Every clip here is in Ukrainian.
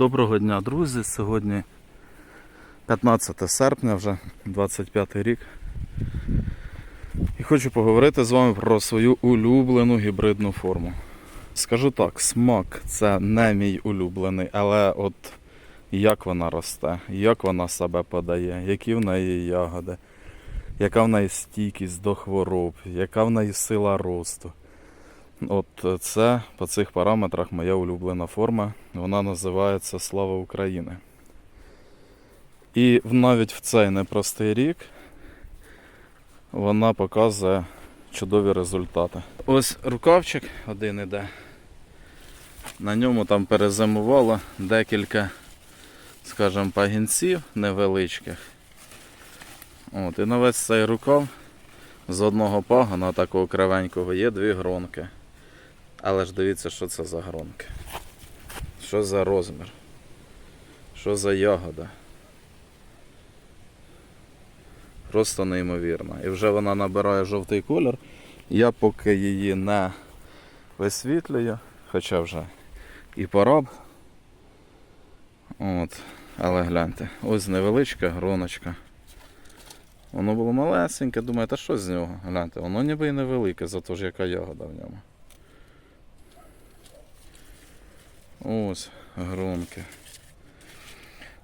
Доброго дня, друзі. Сьогодні 15 серпня, вже 25 рік. І хочу поговорити з вами про свою улюблену гібридну форму. Скажу так, смак це не мій улюблений, але от як вона росте, як вона себе подає, які в неї ягоди, яка в неї стійкість до хвороб, яка в неї сила росту. От це по цих параметрах моя улюблена форма. Вона називається Слава України. І навіть в цей непростий рік вона показує чудові результати. Ось рукавчик один іде. На ньому там перезимувало декілька, скажімо, пагінців невеличких. От, і на весь цей рукав з одного пагона, такого кривенького, є дві гронки. Але ж дивіться, що це за гронки. Що за розмір? Що за ягода? Просто неймовірно. І вже вона набирає жовтий колір. Я поки її не висвітлюю, хоча вже і пора б. От. Але гляньте, ось невеличка гроночка. Воно було малесеньке, думаю, та що з нього? Гляньте, воно ніби і невелике, зато ж яка ягода в ньому. Ось громки.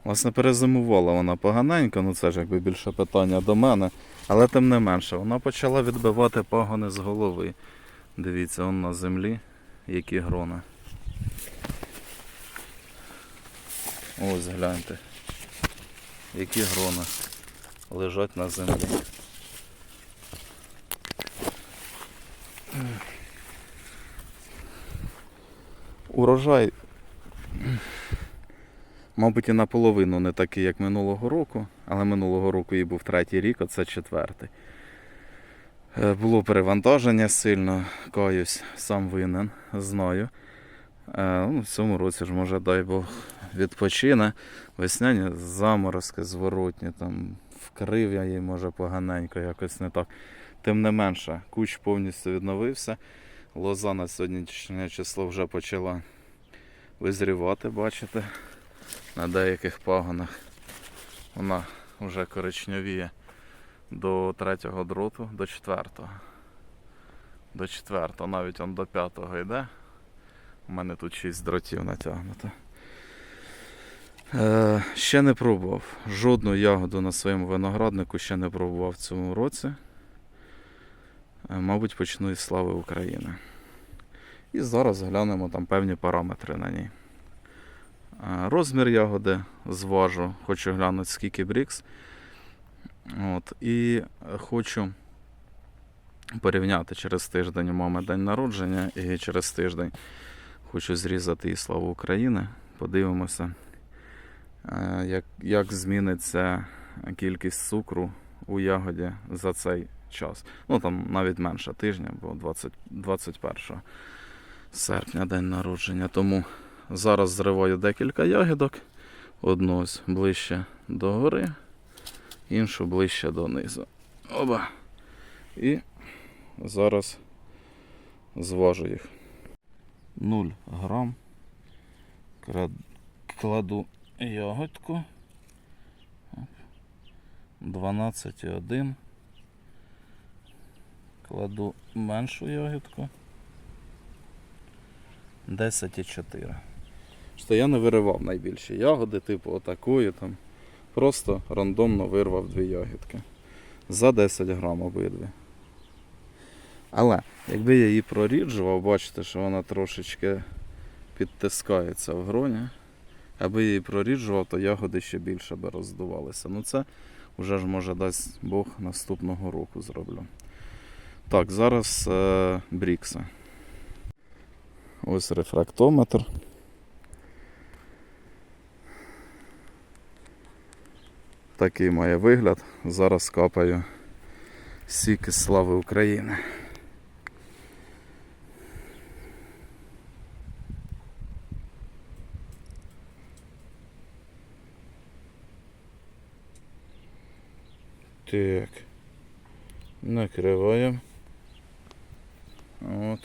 Власне, перезимувала вона поганенько, ну це ж якби більше питання до мене. Але тим не менше, вона почала відбивати пагони з голови. Дивіться, он на землі, які грони. Ось гляньте. Які грони лежать на землі. Урожай Мабуть, і наполовину не такий, як минулого року, але минулого року їй був третій рік, оце четвертий. Е, Було перевантаження сильно, каюсь, сам винен, знаю. Е, Ну, в цьому році ж, може, дай Бог, відпочине. Весняні заморозки зворотні, там вкрив я її, може, поганенько, якось не так. Тим не менше, куч повністю відновився. Лоза на сьогоднішнє число вже почала визрівати, бачите на деяких пагонах. Вона вже коричневіє до третього дроту, до четвертого. До четвертого, навіть он до п'ятого йде. У мене тут шість дротів натягнуто. Е, ще не пробував. Жодну ягоду на своєму винограднику ще не пробував в цьому році. Е, мабуть, почну із слави України. І зараз глянемо там певні параметри на ній. Е, Розмір ягоди зважу, хочу глянути, скільки брікс. От, і хочу порівняти через тиждень у мами день народження і через тиждень хочу зрізати і славу України. Подивимося, е, як, як зміниться кількість цукру у ягоді за цей час. Ну там навіть менше тижня, бо 20, 21 серпня день народження. Тому Зараз зриваю декілька ягідок. Одну ось ближче до гори, іншу ближче донизу. Оба. І зараз зважу їх. 0 грам. Кладу ягодку. 12,1. Кладу меншу ягідку. 10,4. Що я не виривав найбільші ягоди, типу отакої там. Просто рандомно вирвав дві ягідки. За 10 грам обидві. Але якби я її проріджував, бачите, що вона трошечки підтискається в гроні. Аби її проріджував, то ягоди ще більше би роздувалися. Ну це вже ж може дасть Бог наступного року зроблю. Так, зараз е, брікси. Ось рефрактометр. Такий має вигляд. Зараз капаю сік із слави України. Так. Накриваємо. От.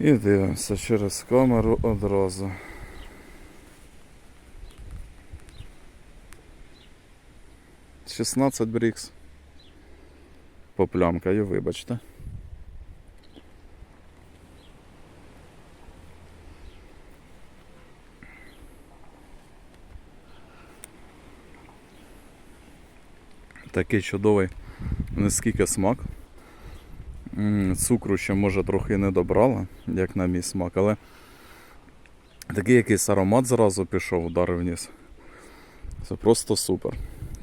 І дивимося через камеру одразу. Шістнадцять брікс. Поплямкаю, вибачте. Такий чудовий наскільки смак. Цукру ще може трохи не добрала, як на мій смак, але такий якийсь аромат зразу пішов, ударив вниз. Це просто супер.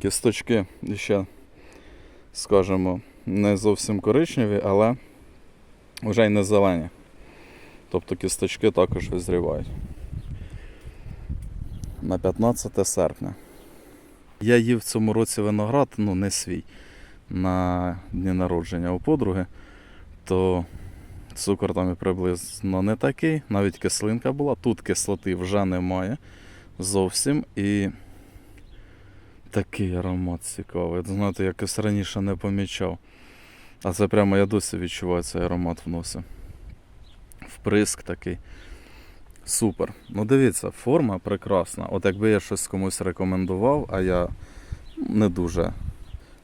Кісточки ще, скажімо, не зовсім коричневі, але вже й не зелені. Тобто кісточки також визрівають. На 15 серпня. Я їв в цьому році виноград, ну не свій, на дні народження у подруги, то цукор там і приблизно не такий, навіть кислинка була. Тут кислоти вже немає зовсім. І такий аромат цікавий. Знаєте, якось раніше не помічав. А це прямо я досі відчуваю цей аромат в носі. Вприск такий. Супер. Ну дивіться, форма прекрасна. От якби я щось комусь рекомендував, а я не дуже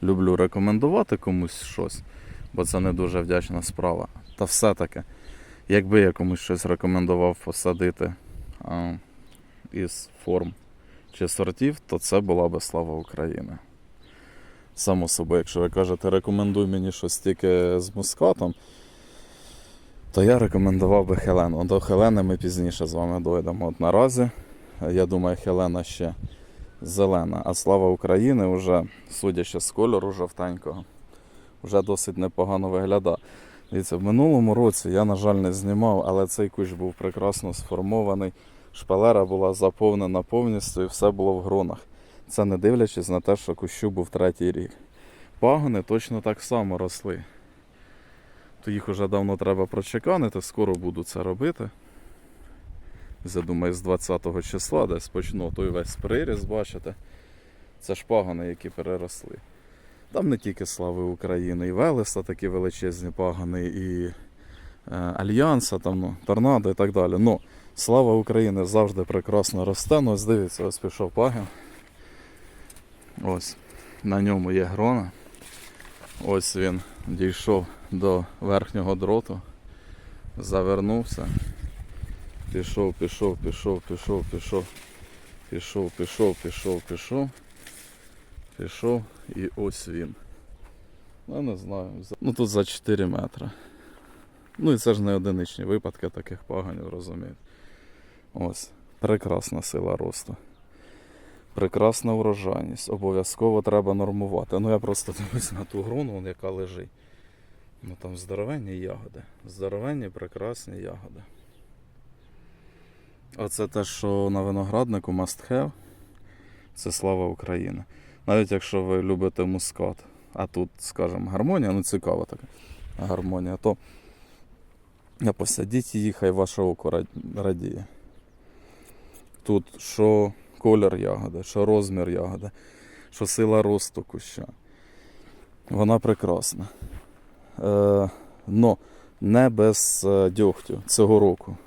люблю рекомендувати комусь щось, бо це не дуже вдячна справа. Та все-таки, якби я комусь щось рекомендував посадити а, із форм чи сортів, то це була би слава України. Само собою, якщо ви кажете, рекомендуй мені щось тільки з мускатом, то я рекомендував би Хелену. До Хелени ми пізніше з вами дойдемо. От наразі, я думаю, Хелена ще зелена, а слава України вже, судячи з кольору жовтенького, вже досить непогано виглядає. Дивіться, в минулому році я, на жаль, не знімав, але цей кущ був прекрасно сформований. Шпалера була заповнена повністю і все було в гронах. Це не дивлячись на те, що кущу був третій рік. Пагони точно так само росли. То їх уже давно треба прочеканити, скоро буду це робити. Я думаю, з 20 числа десь почну той весь приріз, бачите. Це ж пагони, які переросли. Там не тільки слави України, і Велеса такі величезні пагони, і е, Альянса, там, ну, торнадо і так далі. Ну, слава України завжди прекрасно росте. Ну, ось дивіться, ось пішов пагін. Ось, на ньому є грона. Ось він дійшов до верхнього дроту, завернувся. Пішов, пішов, пішов, пішов, пішов, пішов, пішов, пішов, пішов. Пішов і ось він. Ну, не знаю. Ну тут за 4 метри. Ну і це ж не одиничні випадки таких поганів, розумієте. Ось. Прекрасна сила росту. Прекрасна урожайність. Обов'язково треба нормувати. Ну я просто дивлюсь на ту груну, яка лежить. Ну там здоровенні ягоди. Здоровенні, прекрасні ягоди. Оце те, що на винограднику must have. Це слава України. Навіть якщо ви любите мускат, а тут, скажімо, гармонія, ну цікава така гармонія, то посадіть її, хай ваше око радіє. Тут що колір ягоди, що розмір ягоди, що сила росту куща. Вона прекрасна. Е, но не без е, дьогтю цього року.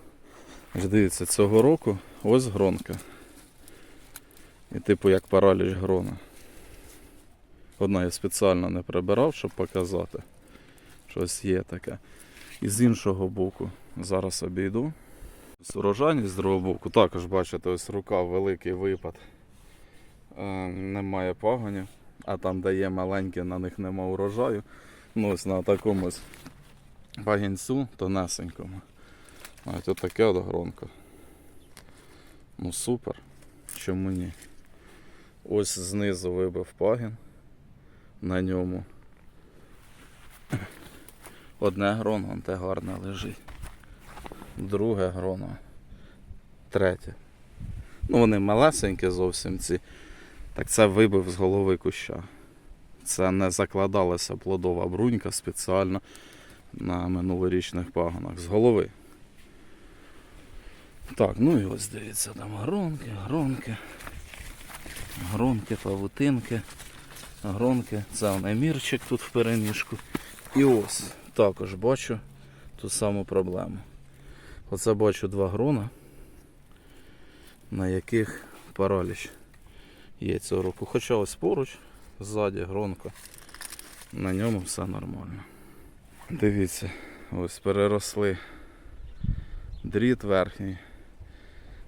Дивіться, цього року ось гронка. І типу як параліч грона. Одна я спеціально не прибирав, щоб показати. Щось є таке. І з іншого боку, зараз обійду. З урожайність з другого боку. Також бачите, ось рука великий випад. Е, немає пагонів, а там, де є маленькі, на них нема урожаю. Ну ось на такому пагінцю тонесенькому. Ось отаке от гронко. Ну супер. Чому ні? Ось знизу вибив пагін на ньому. Одне гроно, те гарне лежить. Друге гроно. Третє. Ну вони малесенькі зовсім ці. Так це вибив з голови куща. Це не закладалася плодова брунька спеціально на минулорічних пагонах. З голови. Так, ну і ось дивіться, там гронки, гронки. Гронки, павутинки, гронки. Це немірчик тут в переміжку. І ось також бачу ту саму проблему. Оце бачу два грона, на яких параліч є цього року. Хоча ось поруч, ззаді гронко. На ньому все нормально. Дивіться, ось переросли дріт верхній,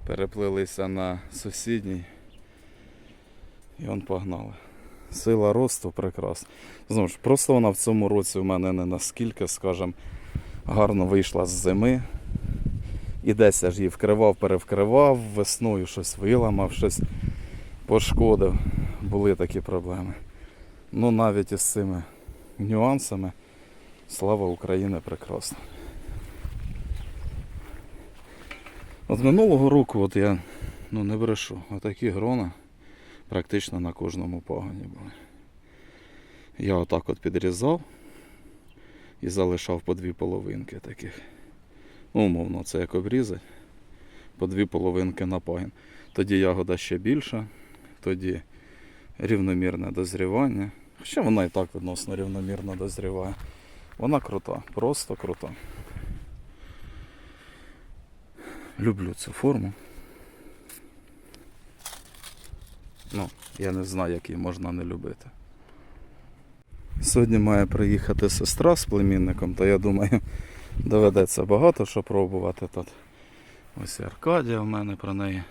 переплилися на сусідній. І он погнали. Сила росту прекрасна. Знову ж, просто вона в цьому році у мене не наскільки, скажімо, гарно вийшла з зими. І десь я ж її вкривав, перевкривав, весною щось виламав, щось пошкодив. Були такі проблеми. Ну навіть із цими нюансами слава Україні прекрасна. От минулого року от я ну не брешу, отакі грона практично на кожному пагоні були. Я отак от підрізав і залишав по дві половинки таких. Ну, умовно, це як обрізати. По дві половинки на пагін. Тоді ягода ще більша, тоді рівномірне дозрівання. Хоча вона і так відносно рівномірно дозріває. Вона крута, просто крута. Люблю цю форму. Ну, я не знаю, як її можна не любити. Сьогодні має приїхати сестра з племінником, то я думаю, доведеться багато що пробувати тут. Ось Аркадія в мене про неї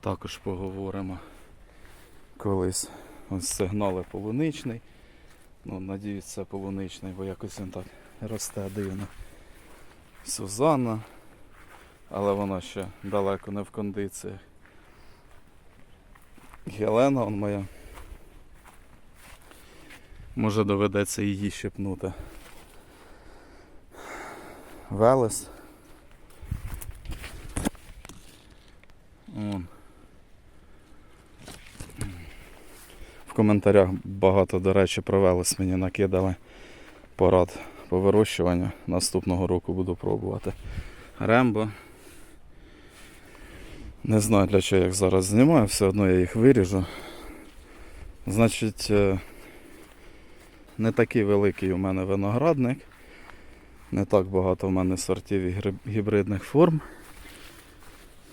також поговоримо колись. Ось сигнали полуничний. Ну, надіюсь, це полуничний, бо якось він так росте дивно. Сузанна, але вона ще далеко не в кондиціях. Гелена он моя. Може доведеться її щепнути. Велес. Вон. В коментарях багато, до речі, про Велес мені накидали порад по вирощуванню. Наступного року буду пробувати. Рембо. Не знаю для чого я їх зараз знімаю, все одно я їх виріжу. Значить, е, не такий великий у мене виноградник. Не так багато в мене сортів і гібридних форм.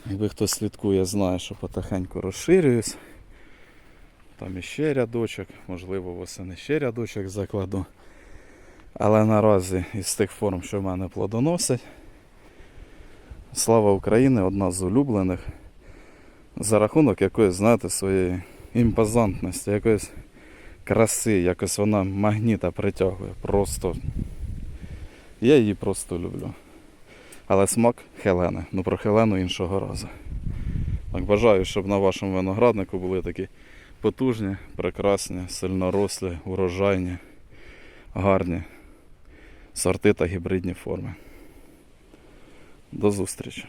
Якби хто слідкує, знає, що потихеньку розширююсь. Там іще рядочок, можливо, восени ще рядочок закладу. Але наразі із тих форм, що в мене плодоносять, Слава України одна з улюблених. За рахунок якоїсь, знаєте, своєї імпозантності, якоїсь краси, якось вона магніта притягує. Просто. Я її просто люблю. Але смак Хелени. Ну про Хелену іншого разу. Так бажаю, щоб на вашому винограднику були такі потужні, прекрасні, сильнорослі, урожайні, гарні сорти та гібридні форми. До зустрічі!